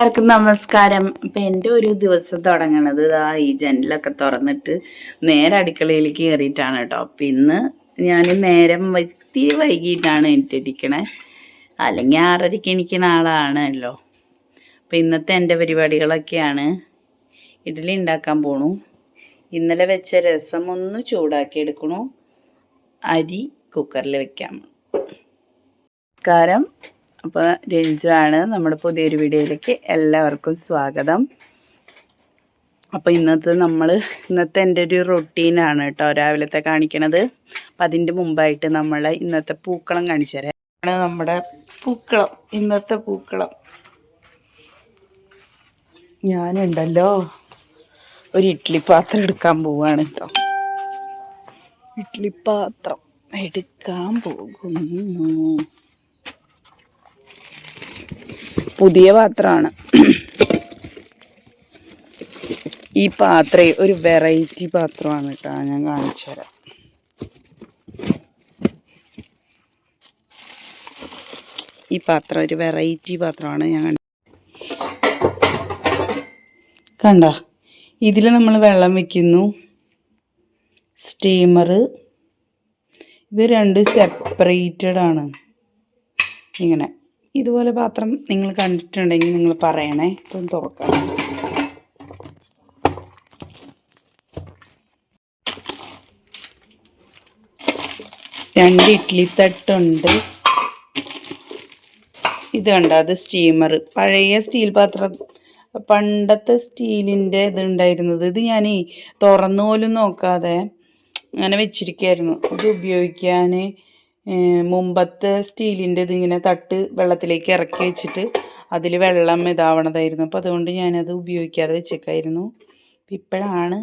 എല്ലാവർക്കും നമസ്കാരം. ഇപ്പൊ എന്റെ ഒരു ദിവസം തുടങ്ങണത് ഇതാ ഈ ജനലൊക്കെ തുറന്നിട്ട് നേരെ അടുക്കളയിലേക്ക് കയറിയിട്ടാണ് കേട്ടോ. അപ്പൊ ഇന്ന് ഞാൻ നേരം ഇത്തിരി വൈകിട്ടാണ് എണീറ്റിരിക്കണേ അല്ലെങ്കിൽ ആറരയ്ക്ക് എണീക്കുന്ന ആളാണല്ലോ. അപ്പൊ ഇന്നത്തെ എന്റെ പരിപാടികളൊക്കെയാണ്. ഇഡ്ഡലി ഉണ്ടാക്കാൻ പോണു. ഇന്നലെ വെച്ച രസം ഒന്ന് ചൂടാക്കി എടുക്കണു. അരി കുക്കറിൽ വെക്കാം. നമസ്കാരം. അപ്പോൾ രഞ്ജു ആണ് നമ്മുടെ പുതിയൊരു വീഡിയോയിലേക്ക് എല്ലാവർക്കും സ്വാഗതം. അപ്പോൾ ഇന്നത്തെ നമ്മൾ ഇന്നത്തെ എന്റെ ഒരു റൊട്ടീനാണ് കേട്ടോ രാവിലത്തെ കാണിക്കണത്. അപ്പം അതിന്റെ മുമ്പായിട്ട് നമ്മൾ ഇന്നത്തെ പൂക്കളം കാണിച്ചു തരാം. നമ്മുടെ പൂക്കളം ഇന്നത്തെ പൂക്കളം. ഞാനുണ്ടല്ലോ ഒരു ഇഡ്ഡലി പാത്രം എടുക്കാൻ പോവാണ് കേട്ടോ. ഇഡ്ഡലി പാത്രം എടുക്കാൻ പോകുന്നു. പുതിയ പാത്രമാണ്. ഈ പാത്രേ ഒരു വെറൈറ്റി പാത്രമാണ് കേട്ടോ. ഞാൻ കാണിച്ചു തരാം. ഈ പാത്രം ഒരു വെറൈറ്റി പാത്രമാണ്. ഞാൻ കണ്ട കണ്ട? ഇതിൽ നമ്മൾ വെള്ളം വെക്കുന്നു. സ്റ്റീമർ ഇത് രണ്ട് സെപ്പറേറ്റഡ് ആണ്. ഇങ്ങനെ. ഇതുപോലെ പാത്രം നിങ്ങൾ കണ്ടിട്ടുണ്ടെങ്കിൽ നിങ്ങൾ പറയണേ. ഇപ്പം തുറക്കാം. രണ്ട് ഇഡ്ഡലി തട്ടുണ്ട്. ഇത് കണ്ടോ? അത് സ്റ്റീമർ. പഴയ സ്റ്റീൽ പാത്രം പണ്ടത്തെ സ്റ്റീലിന്റെ ഇത് ഉണ്ടായിരുന്നത്. ഇത് ഞാൻ തുറന്നു പോലും നോക്കാതെ അങ്ങനെ വെച്ചിരിക്കുകയായിരുന്നു ഇത് ഉപയോഗിക്കാൻ മുമ്പത്തെ സ്റ്റീലിന്റെ ഇതിങ്ങനെ തട്ട് വെള്ളത്തിലേക്ക് ഇറക്കി വെച്ചിട്ട് അതിൽ വെള്ളം ഇതാവണതായിരുന്നു. അപ്പോൾ അതുകൊണ്ട് ഞാനത് ഉപയോഗിക്കാതെ വെച്ചേക്കായിരുന്നു. ഇപ്പോഴാണ്.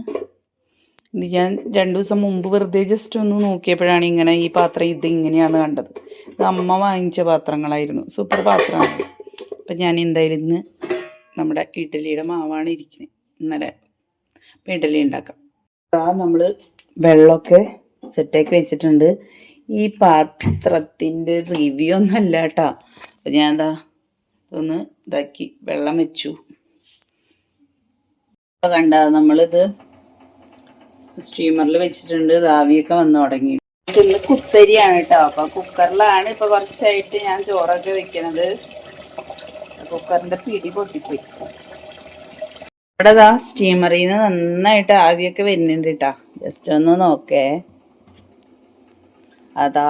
ഇത് ഞാൻ രണ്ട് ദിവസം മുമ്പ് വെറുതെ ജസ്റ്റ് ഒന്ന് നോക്കിയപ്പോഴാണ് ഇങ്ങനെ ഈ പാത്രം ഇത് ഇങ്ങനെയാണ് കണ്ടത്. ഇത് അമ്മ വാങ്ങിച്ച പാത്രങ്ങളായിരുന്നു. സൂപ്പർ പാത്രമാണ്. അപ്പം ഞാൻ എന്തായാലും ഇന്ന് നമ്മുടെ ഇഡലിയുടെ മാവാണ് ഇരിക്കുന്നത്. ഇന്നലെ ഇഡലി ഉണ്ടാക്കാം. നമ്മൾ വെള്ളമൊക്കെ സെറ്റാക്കി വെച്ചിട്ടുണ്ട്. ഈ പാത്രത്തിന്റെ റിവ്യൂ ഒന്നും അല്ല കേട്ടോ അപ്പം ഞാൻ എന്താ ഇതൊന്ന് ഇതാക്കി വെള്ളം വെച്ചു. അപ്പം കണ്ട നമ്മളിത് സ്റ്റീമറിൽ വെച്ചിട്ടുണ്ട് ദാവിയൊക്കെ വന്നു തുടങ്ങി. ഇന്ന് കുത്തരിയാണ് കേട്ടോ അപ്പം കുക്കറിലാണ് ഇപ്പം കുറച്ചായിട്ട് ഞാൻ ചോറൊക്കെ വെക്കണത്. കുക്കറിന്റെ പിടി പൊട്ടിപ്പോയി. ഇവിടെ സ്റ്റീമറിൽ നിന്ന് നന്നായിട്ട് ആവിയൊക്കെ വരുന്നുണ്ട് കേട്ടാ ജസ്റ്റ് ഒന്ന് നോക്കേ. അതാ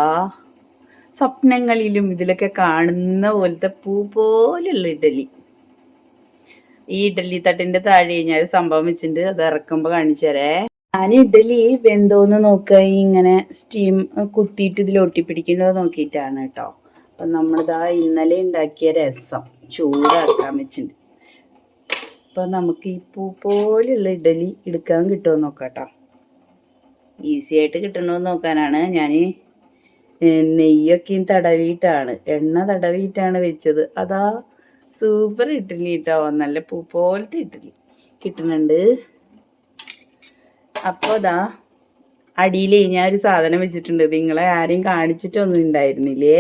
സ്വപ്നങ്ങളിലും ഇതിലൊക്കെ കാണുന്ന പോലത്തെ പൂ പോലുള്ള ഇഡലി. ഈ ഇഡലി തട്ടിന്റെ താഴെ ഞാൻ ഒരു സംഭവം വെച്ചിട്ടുണ്ട്. അത് ഇറക്കുമ്പോ കാണിച്ചു ഞാൻ ഇഡലി വെന്തോന്ന് നോക്കുക ഇങ്ങനെ സ്റ്റീം കുത്തിയിട്ട് ഇതിൽ ഒട്ടിപ്പിടിക്കണ്ടോ നോക്കിയിട്ടാണ് കേട്ടോ. അപ്പൊ നമ്മളിതാ ഇന്നലെ ഉണ്ടാക്കിയ രസം ചൂടാക്കാൻ വെച്ചിട്ടുണ്ട്. അപ്പൊ നമുക്ക് ഈ പൂ പോലുള്ള ഇഡലി എടുക്കാൻ കിട്ടുമോ കേട്ടോ. ഈസി ആയിട്ട് കിട്ടണമെന്ന് നോക്കാനാണ് ഞാൻ നെയ്യൊക്കെയും തടവിയിട്ടാണ്. എണ്ണ തടവിയിട്ടാണ് വെച്ചത്. അതാ സൂപ്പർ ഇഡ്ഡലി കേട്ടോ നല്ല പൂ പോലത്തെ ഇഡ്ഡലി കിട്ടുന്നുണ്ട്. അപ്പോൾ അതാ അടിയിൽ ഞാൻ ഒരു സാധനം വെച്ചിട്ടുണ്ട്. നിങ്ങളെ ആരെയും കാണിച്ചിട്ടൊന്നും ഉണ്ടായിരുന്നില്ലേ?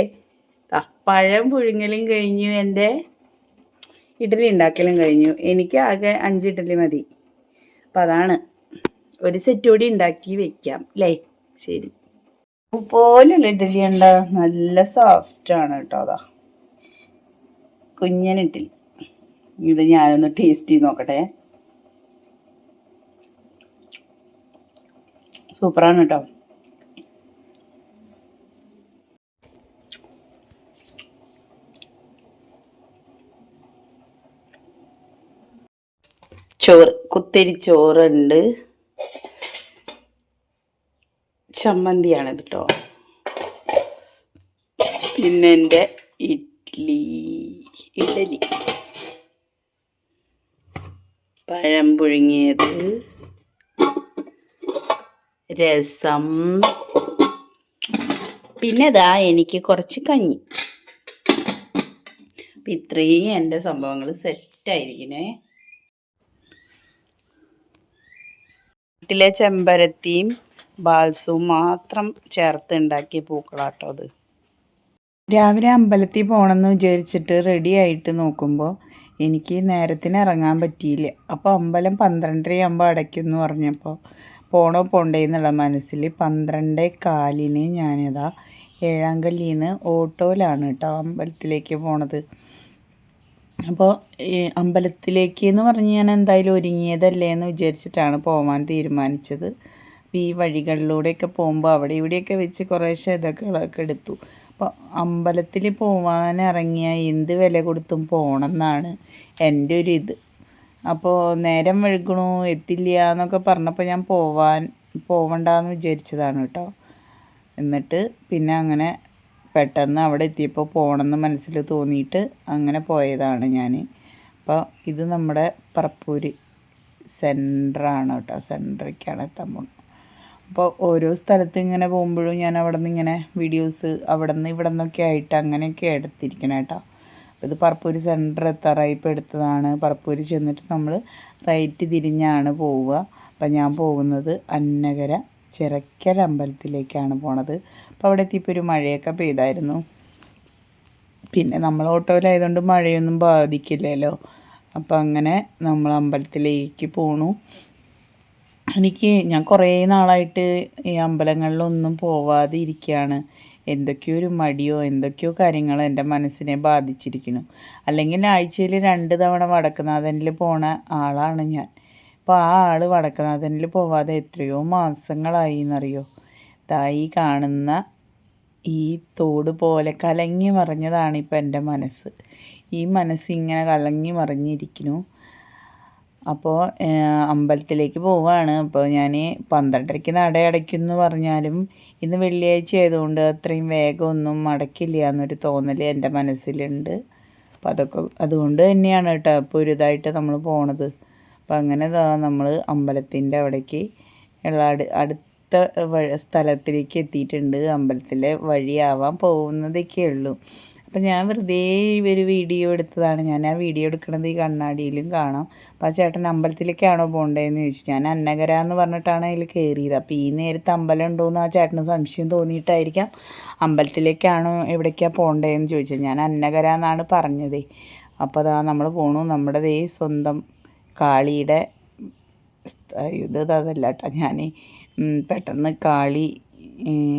പഴം പുഴുങ്ങലും കഴിഞ്ഞു. എന്റെ ഇഡ്ഡലി ഉണ്ടാക്കലും കഴിഞ്ഞു. എനിക്ക് ആകെ അഞ്ച് ഇഡ്ഡലി മതി. അപ്പം അതാണ്. ഒരു സെറ്റ് കൂടി ഉണ്ടാക്കി വെക്കാം. അല്ലേ ശരി. പോലുള്ള ഇഡ്ഡലി ഉണ്ട് നല്ല ആണ് കേട്ടോ അതാ. ഇഡ്ഡലി ഇത് ഞാനൊന്ന് ടേസ്റ്റ് ചെയ്ത് നോക്കട്ടെ. സൂപ്പറാണ് കേട്ടോ ചോറ് കുത്തരി ചോറുണ്ട്. ചമ്മന്തിയാണ് ഇത് കേട്ടോ പിന്നെ എന്റെ ഇഡ്ലി ഇഡലി. പഴം പുഴുങ്ങിയത് രസം. പിന്നെ ഇതാ എനിക്ക് കുറച്ച് കഞ്ഞി. അപ്പം ഇത്രയും എന്റെ സംഭവങ്ങൾ സെറ്റായിരിക്കണേ. വീട്ടിലെ ചെമ്പരത്തിയും ബാൽസും മാത്രം ചേർത്ത് ഉണ്ടാക്കിയ പൂക്കളാട്ടോ അത്. രാവിലെ അമ്പലത്തിൽ പോകണമെന്ന് വിചാരിച്ചിട്ട് റെഡി ആയിട്ട് നോക്കുമ്പോൾ എനിക്ക് നേരത്തിന് ഇറങ്ങാൻ പറ്റിയില്ല. അപ്പോൾ അമ്പലം പന്ത്രണ്ടരയാകുമ്പോൾ അടയ്ക്കുമെന്ന് പറഞ്ഞപ്പോൾ പോണോ പോണ്ടേ എന്നുള്ള മനസ്സിൽ പന്ത്രണ്ടേ കാലിന് ഞാനിതാ ഏഴാം നിന്ന് ഓട്ടോയിലാണ് കേട്ടോ അമ്പലത്തിലേക്ക് പോണത്. അപ്പോൾ അമ്പലത്തിലേക്ക് എന്ന് പറഞ്ഞ് ഞാൻ എന്തായാലും ഒരുങ്ങിയതല്ലേ എന്ന് വിചാരിച്ചിട്ടാണ് പോകാൻ തീരുമാനിച്ചത്. ഈ വഴികളിലൂടെയൊക്കെ പോകുമ്പോൾ അവിടെ ഇവിടെയൊക്കെ വെച്ച് കുറേശ്ശെ ഇതൊക്കെ എടുത്തു. അപ്പോൾ അമ്പലത്തിൽ പോകാൻ ഇറങ്ങിയാൽ എന്ത് വില കൊടുത്തും പോകണം എന്നാണ് എന്റെ ഒരു ഇത്. അപ്പോൾ നേരം വഴുകണു എത്തില്ല എന്നൊക്കെ പറഞ്ഞപ്പോൾ ഞാൻ പോവാൻ പോവണ്ടെന്ന് വിചാരിച്ചതാണ് കേട്ടോ. എന്നിട്ട് പിന്നെ അങ്ങനെ പെട്ടെന്ന് അവിടെ എത്തിയപ്പോൾ പോകണമെന്ന് മനസ്സിൽ തോന്നിയിട്ട് അങ്ങനെ പോയതാണ് ഞാൻ അപ്പോൾ ഇത് നമ്മുടെ പറപ്പൂര് സെന്ററാണ് കേട്ടോ സെന്ററിലേക്കാണ് എത്താൻ പോകുന്നത് അപ്പോൾ ഓരോ സ്ഥലത്ത് ഇങ്ങനെ പോകുമ്പോഴും ഞാൻ അവിടെ നിന്ന് ഇങ്ങനെ വീഡിയോസ് അവിടെ നിന്ന് ഇവിടെ നിന്നൊക്കെ ആയിട്ട് അങ്ങനെയൊക്കെ എടുത്തിരിക്കണം കേട്ടോ അപ്പോൾ ഇത് പറപ്പൂര് സെന്റർ എത്താറായി. ഇപ്പോൾ എടുത്തതാണ്. പറപ്പൂര് ചെന്നിട്ട് നമ്മൾ റൈറ്റ് തിരിഞ്ഞാണ് പോവുക. അപ്പം ഞാൻ പോകുന്നത് അന്നകര ചിറക്കൽ അമ്പലത്തിലേക്കാണ് പോണത്. അപ്പോൾ അവിടെ എത്തിയപ്പോൾ ഒരു മഴയൊക്കെ പെയ്തായിരുന്നു. പിന്നെ നമ്മൾ ഓട്ടോയിലായതുകൊണ്ട് മഴയൊന്നും ബാധിക്കില്ലല്ലോ. അപ്പോൾ അങ്ങനെ നമ്മൾ അമ്പലത്തിലേക്ക് പോണു. എനിക്ക് ഞാൻ കുറേ നാളായിട്ട് ഈ അമ്പലങ്ങളിലൊന്നും പോവാതെ ഇരിക്കുകയാണ് എന്തൊക്കെയോ ഒരു മടിയോ എന്തൊക്കെയോ കാര്യങ്ങൾ എന്റെ മനസ്സിനെ ബാധിച്ചിരിക്കുന്നു. അല്ലെങ്കിൽ ആഴ്ചയിൽ രണ്ട് തവണ വടക്കുനാഥനിൽ പോണ ആളാണ് ഞാൻ. അപ്പോൾ ആ ആൾ വടക്കുനാഥനിൽ പോവാതെ എത്രയോ മാസങ്ങളായി എന്നറിയോ? തായി കാണുന്ന ഈ തോട് പോലെ കലങ്ങി മറിഞ്ഞതാണ് ഇപ്പം എന്റെ മനസ്സ്. ഈ മനസ്സ് ഇങ്ങനെ കലങ്ങി മറിഞ്ഞിരിക്കുന്നു. അപ്പോൾ അമ്പലത്തിലേക്ക് പോവുകയാണ് അപ്പോൾ ഞാൻ പന്ത്രണ്ടരയ്ക്ക് നട അടയ്ക്കുമെന്ന് പറഞ്ഞാലും ഇന്ന് വെള്ളിയാഴ്ച ആയതുകൊണ്ട് അത്രയും വേഗമൊന്നും അടയ്ക്കില്ല എന്നൊരു തോന്നൽ എന്റെ മനസ്സിലുണ്ട്. അപ്പോൾ അതൊക്കെ അതുകൊണ്ട് തന്നെയാണ് കേട്ടോ ഇപ്പോൾ ഒരു ഇതായിട്ട് നമ്മൾ പോണത്. അപ്പോൾ അങ്ങനെ നമ്മൾ അമ്പലത്തിന്റെ അവിടേക്ക് ഉള്ള അടു അടുത്ത സ്ഥലത്തിലേക്ക് എത്തിയിട്ടുണ്ട്. അമ്പലത്തിലെ വഴിയാവാൻ പോകുന്നതൊക്കെ ഉള്ളൂ അപ്പം ഞാൻ വെറുതെ ഒരു വീഡിയോ എടുത്തതാണ്. ഞാൻ ആ വീഡിയോ എടുക്കുന്നത് ഈ കണ്ണാടിയിലും കാണാം. അപ്പോൾ ആ ചേട്ടൻ അമ്പലത്തിലേക്കാണോ പോകേണ്ടതെന്ന് ചോദിച്ചു. ഞാൻ അന്നകര എന്ന് പറഞ്ഞിട്ടാണ് അതിൽ കയറിയത്. അപ്പോൾ ഈ നേരത്തെ അമ്പലം ഉണ്ടോയെന്ന് ആ ചേട്ടന് സംശയം തോന്നിയിട്ടായിരിക്കാം അമ്പലത്തിലേക്കാണോ എവിടേക്കാണ് പോകേണ്ടതെന്ന് ചോദിച്ചത്. ഞാൻ അന്നകര എന്നാണ് പറഞ്ഞത്. അപ്പോൾ അതാ നമ്മൾ പോണു. നമ്മുടെ ദേ സ്വന്തം കാളിയുടെ ഇത് അതല്ല കേട്ടോ. ഞാൻ പെട്ടെന്ന് കാളി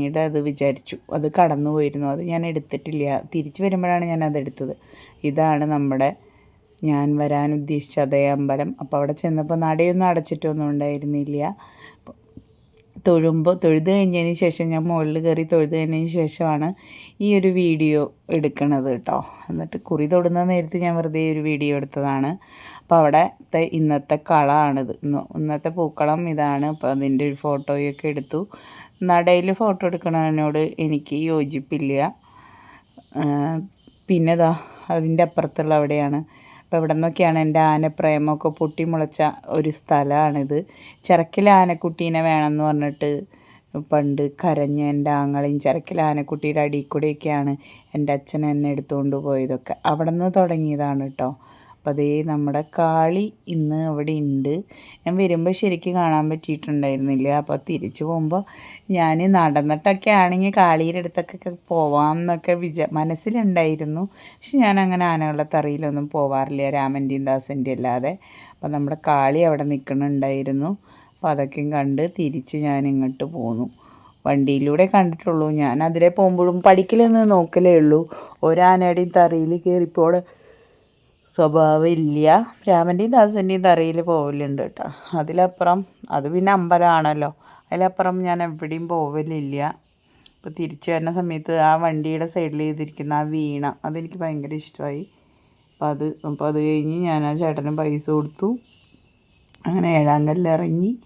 യുടെ അത് വിചാരിച്ചു. അത് കടന്നു പോയിരുന്നു. അത് ഞാൻ എടുത്തിട്ടില്ല. തിരിച്ചു വരുമ്പോഴാണ് ഞാൻ അതെടുത്തത് ഇതാണ് നമ്മുടെ ഞാൻ വരാൻ ഉദ്ദേശിച്ച അതേ അമ്പലം. അപ്പോൾ അവിടെ ചെന്നപ്പോൾ നടയൊന്നും അടച്ചിട്ടൊന്നും ഉണ്ടായിരുന്നില്ല. തൊഴുമ്പോൾ തൊഴുത് കഴിഞ്ഞതിന് ശേഷം ഞാൻ മുകളിൽ കയറി തൊഴുത് കഴിഞ്ഞതിന് ശേഷമാണ് ഈ ഒരു വീഡിയോ എടുക്കണത് കേട്ടോ. എന്നിട്ട് കുറി തൊടുന്ന നേരത്ത് ഞാൻ വെറുതെ ഒരു വീഡിയോ എടുത്തതാണ്. അപ്പോൾ അവിടെ ഇന്നത്തെ കളമാണിത് ഇന്നത്തെ പൂക്കളം ഇതാണ്. അപ്പോൾ അതിന്റെ ഒരു ഫോട്ടോയൊക്കെ എടുത്തു. നടയിൽ ഫോട്ടോ എടുക്കണതിനോട് എനിക്ക് യോജിപ്പില്ല. പിന്നെ ഇതാ അതിന്റെ അപ്പുറത്തുള്ള അവിടെയാണ്. അപ്പോൾ ഇവിടെ നിന്നൊക്കെയാണ് എന്റെ ആനപ്രേമമൊക്കെ പൊട്ടിമുളച്ച ഒരു സ്ഥലമാണിത്. ചിറക്കിൽ ആനക്കുട്ടീനെ വേണമെന്ന് പറഞ്ഞിട്ട് പണ്ട് കരഞ്ഞ എന്റെ ആങ്ങളെയും ചിറക്കിൽ ആനക്കുട്ടിയുടെ അടിയിൽ കൂടെയൊക്കെയാണ് എന്റെ അച്ഛൻ എന്നെ എടുത്തുകൊണ്ട് പോയതൊക്കെ. അവിടെ നിന്ന് തുടങ്ങിയതാണ് കേട്ടോ. അപ്പം അതേ നമ്മുടെ കാളി ഇന്ന് അവിടെ ഉണ്ട് ഞാൻ വരുമ്പോൾ ശരിക്കും കാണാൻ പറ്റിയിട്ടുണ്ടായിരുന്നില്ല. അപ്പോൾ തിരിച്ചു പോകുമ്പോൾ ഞാൻ നടന്നിട്ടൊക്കെ ആണെങ്കിൽ കാളിയുടെ അടുത്തൊക്കെ പോവാം എന്നൊക്കെ വിചാ മനസ്സിലുണ്ടായിരുന്നു. പക്ഷെ ഞാൻ അങ്ങനെ ആനകളുടെ തറയിലൊന്നും പോവാറില്ല. രാമന്റെയും ദാസന്റെയും അല്ലാതെ. അപ്പോൾ നമ്മുടെ കാളി അവിടെ നിൽക്കണുണ്ടായിരുന്നു അപ്പോൾ അതൊക്കെയും കണ്ട് തിരിച്ച് ഞാൻ ഇങ്ങോട്ട് പോന്നു. വണ്ടിയിലൂടെ കണ്ടിട്ടുള്ളൂ. ഞാൻ അതിലെ പോകുമ്പോഴും പഠിക്കലെന്ന് നോക്കലേ ഉള്ളൂ. ഒരാനയുടെയും തറയിൽ കയറിപ്പോൾ സ്വഭാവമില്ല. രാമന്റെയും ദാസന്റെയും തറയിൽ പോവലുണ്ട് കേട്ടോ. അതിലപ്പുറം അത് പിന്നെ അമ്പലമാണല്ലോ. അതിലപ്പുറം ഞാൻ എവിടെയും പോവലില്ല. ഇപ്പോൾ തിരിച്ചു വരുന്ന സമയത്ത് ആ വണ്ടിയുടെ സൈഡിൽ ചെയ്തിരിക്കുന്ന ആ വീണ അതെനിക്ക് ഭയങ്കര ഇഷ്ടമായി. അപ്പോൾ അത് അപ്പോൾ അത് കഴിഞ്ഞ് ഞാൻ ആ ചേട്ടന് പൈസ കൊടുത്തു. അങ്ങനെ ഏഴാം കല്ലിറങ്ങി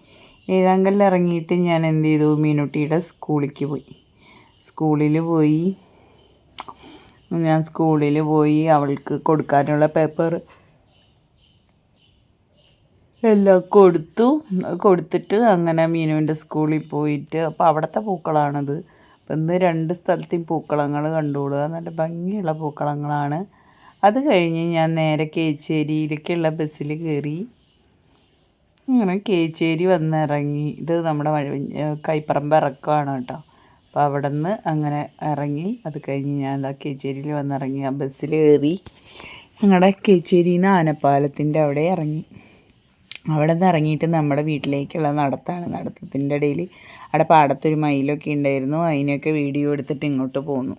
ഏഴാം കല്ലിറങ്ങിയിട്ട് ഞാൻ എന്ത് ചെയ്തു? മീനുട്ടിയുടെ സ്കൂളിലേക്ക് പോയി. സ്കൂളിൽ പോയി. ഞാൻ സ്കൂളിൽ പോയി അവൾക്ക് കൊടുക്കാനുള്ള പേപ്പർ എല്ലാം കൊടുത്തു. കൊടുത്തിട്ട് അങ്ങനെ മീനുവിന്റെ സ്കൂളിൽ പോയിട്ട് അപ്പോൾ അവിടുത്തെ പൂക്കളാണത്. അപ്പം ഇന്ന് രണ്ട് സ്ഥലത്തെയും പൂക്കളങ്ങൾ കണ്ടുകൊള്ളുക നല്ല ഭംഗിയുള്ള പൂക്കളങ്ങളാണ്. അത് കഴിഞ്ഞ് ഞാൻ നേരെ കേച്ചേരിയിലേക്കുള്ള ബസ്സിൽ കയറി. അങ്ങനെ കേച്ചേരി വന്നിറങ്ങി. ഇത് നമ്മുടെ കൈപ്പറമ്പ് ഇറക്കമാണ് കേട്ടോ. അപ്പോൾ അവിടെ നിന്ന് അങ്ങനെ ഇറങ്ങി അത് കഴിഞ്ഞ് ഞാൻ എന്താ കേച്ചേരിയിൽ വന്നിറങ്ങി. ആ ബസ്സിൽ കയറി ഞങ്ങളുടെ കേച്ചേരിയിൽ നിന്ന് ആനപ്പാലത്തിന്റെ അവിടെ ഇറങ്ങി അവിടെ നിന്ന് ഇറങ്ങിയിട്ട് നമ്മുടെ വീട്ടിലേക്കുള്ള നടത്താണ്. നടത്തത്തിന്റെ ഇടയിൽ അവിടെ പാടത്തൊരു മയിലൊക്കെ ഉണ്ടായിരുന്നു. അതിനെയൊക്കെ വീഡിയോ എടുത്തിട്ട് ഇങ്ങോട്ട് പോന്നു.